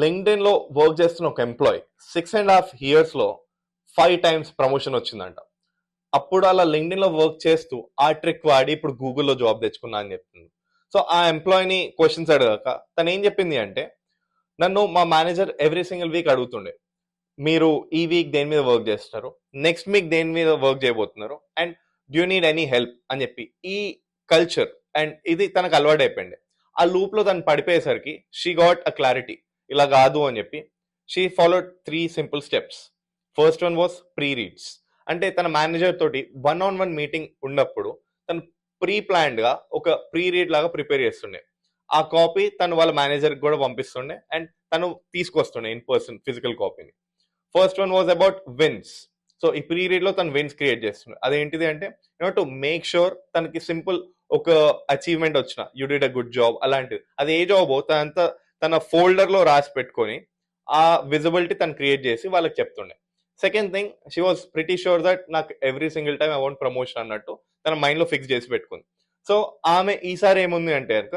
లింక్డ్ఇన్లో work చేస్తున్న ఒక employee six and half ఇయర్స్లో ఫైవ్ టైమ్స్ ప్రమోషన్ వచ్చిందంట. అప్పుడు అలా లింక్డ్ఇన్లో వర్క్ చేస్తూ ఆ ట్రిక్ వాడి ఇప్పుడు గూగుల్లో జాబ్ తెచ్చుకున్నా అని చెప్తుంది సో ఆ ఎంప్లాయ్ని క్వశ్చన్స్ అడగాక తను ఏం చెప్పింది అంటే నన్ను మా మేనేజర్ ఎవ్రీ సింగిల్ వీక్ అడుగుతుండే మీరు ఈ వీక్ దేని మీద వర్క్ చేస్తారు నెక్స్ట్ వీక్ దేని మీద వర్క్ చేయబోతున్నారు? And do you need any help అని చెప్పి ఈ కల్చర్ అండ్ ఇది తనకు అలవాటు అయిపోయింది ఆ లూప్లో తను పడిపోయేసరికి షీ గాట్ అ క్లారిటీ ఇలా కాదు అని చెప్పి she followed three simple steps first one was pre reads అంటే తన మేనేజర్ తోటి వన్ ఆన్ వన్ మీటింగ్ ఉన్నప్పుడు తను ప్రీ ప్లాన్డ్గా ఒక ప్రీ రీడ్ లాగా ప్రిపేర్ చేస్తుండే. ఆ కాపీ తను వాళ్ళ మేనేజర్ కూడా పంపిస్తుండే అండ్ తను తీసుకొస్తుండే ఇన్ పర్సన్ ఫిజికల్ కాపీని first one was about wins so ఈ ప్రీ రీడ్లో తను విన్స్ క్రియేట్ చేస్తుండే. అదేంటిది అంటే you know to make sure తనకి సింపుల్ ఒక అచీవ్మెంట్ వచ్చిన you did a good job అలాంటిది. అది ఏ జాబో తనంతా తన ఫోల్డర్లో రాసి పెట్టుకొని ఆ విజిబిలిటీ తను క్రియేట్ చేసి వాళ్ళకి చెప్తుండే. Second thing she was pretty sure that నాకు every single time I promotion అన్నట్టు తన మైండ్లో ఫిక్స్ చేసి పెట్టుకుంది. సో ఆమె ఈసారి ఏముంది అంటే కనుక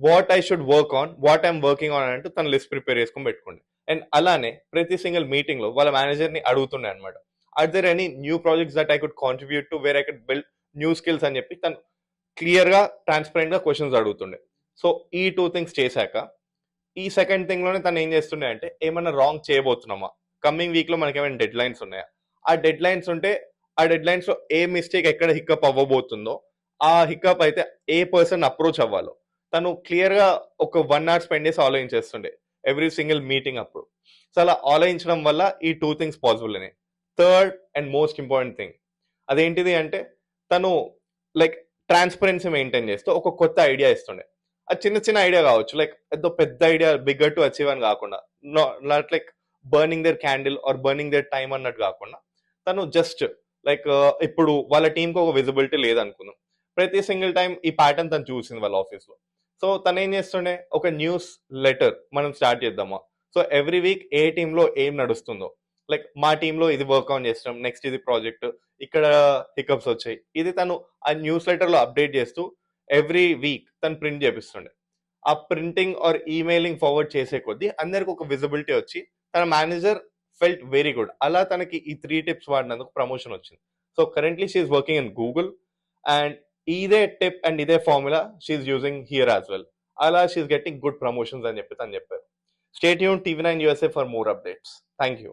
what I should work on what I'm working on అంటూ తన లిస్ట్ ప్రిపేర్ చేసుకుని పెట్టుకోండి అండ్ అలానే ప్రతి సింగిల్ మీటింగ్లో వాళ్ళ మేనేజర్ని అడుగుతుండే అనమాట are there any new projects that I could contribute to where I could build new skills అని చెప్పి తను క్లియర్గా క్వశ్చన్స్ అడుగుతుండే. సో ఈ టూ థింగ్స్ చేశాక ఈ సెకండ్ థింగ్లోనే తను ఏం చేస్తుండే అంటే ఏమైనా రాంగ్ చేయబోతున్నామా? కమింగ్ వీక్లో మనకి ఏమైనా డెడ్ లైన్స్ ఉన్నాయా? ఆ డెడ్ లైన్స్ ఉంటే ఆ డెడ్ లైన్స్లో ఏ మిస్టేక్ ఎక్కడ హిక్అప్ అవ్వబోతుందో ఆ హిక్అప్ అయితే ఏ పర్సన్ అప్రోచ్ అవ్వాలో. తను క్లియర్గా ఒక వన్ అవర్ స్పెండ్ చేసి ఆలోచించేస్తుండే ఎవ్రీ సింగిల్ మీటింగ్ అప్పుడు. సో అలా ఆలోచించడం వల్ల ఈ టూ థింగ్స్ పాసిబుల్ అయినాయి third and most important thing అదేంటిది అంటే తను లైక్ ట్రాన్స్పరెన్సీ మెయింటైన్ చేస్తూ ఒక కొత్త ఐడియా ఇస్తుండే. అది చిన్న చిన్న ఐడియా కావచ్చు. లైక్ ఏదో పెద్ద ఐడియా బిగ్గర్ టు అచీవ్ అని కాకుండా not like burning their candle or burning their time అన్నట్టు కాకుండా తను జస్ట్ లైక్ uh, ఇప్పుడు వాళ్ళ టీంకి ఒక విజిబిలిటీ లేదనుకుందాం. ప్రతి సింగిల్ టైం ఈ ప్యాటర్న్ తను చూసింది వాళ్ళ ఆఫీస్లో సో తను ఏం చేస్తుండే? ఒక న్యూస్ లెటర్ మనం స్టార్ట్ చేద్దామా? సో ఎవ్రీ వీక్ ఏ టీంలో ఏం నడుస్తుందో. లైక్ మా టీంలో ఇది వర్క్ చేస్తాం నెక్స్ట్ ఇది ప్రాజెక్ట్ ఇక్కడ హికప్స్ వచ్చాయి. ఇది తను ఆ న్యూస్ లెటర్లో అప్డేట్ చేస్తూ ఎవ్రీ వీక్ తను ప్రింట్ చేపిస్తుండే. ఆ ప్రింటింగ్ ఆర్ ఈమెయిలింగ్ ఫార్వర్డ్ చేసే కొద్దీ అందరికి ఒక విజిబిలిటీ వచ్చి తన మేనేజర్ ఫెల్ట్ వెరీ గుడ్ అలా తనకి ఈ త్రీ టిప్స్ వాడినందుకు ప్రమోషన్ వచ్చింది. So currently she's working in Google and ఇదే టిప్ అండ్ ఇదే formula she's using here as well అలా షీఈస్ గెట్టింగ్ గుడ్ ప్రమోషన్స్ అని చెప్పి తను చెప్పారు. Stay Yoon TV nine USA for more updates thank you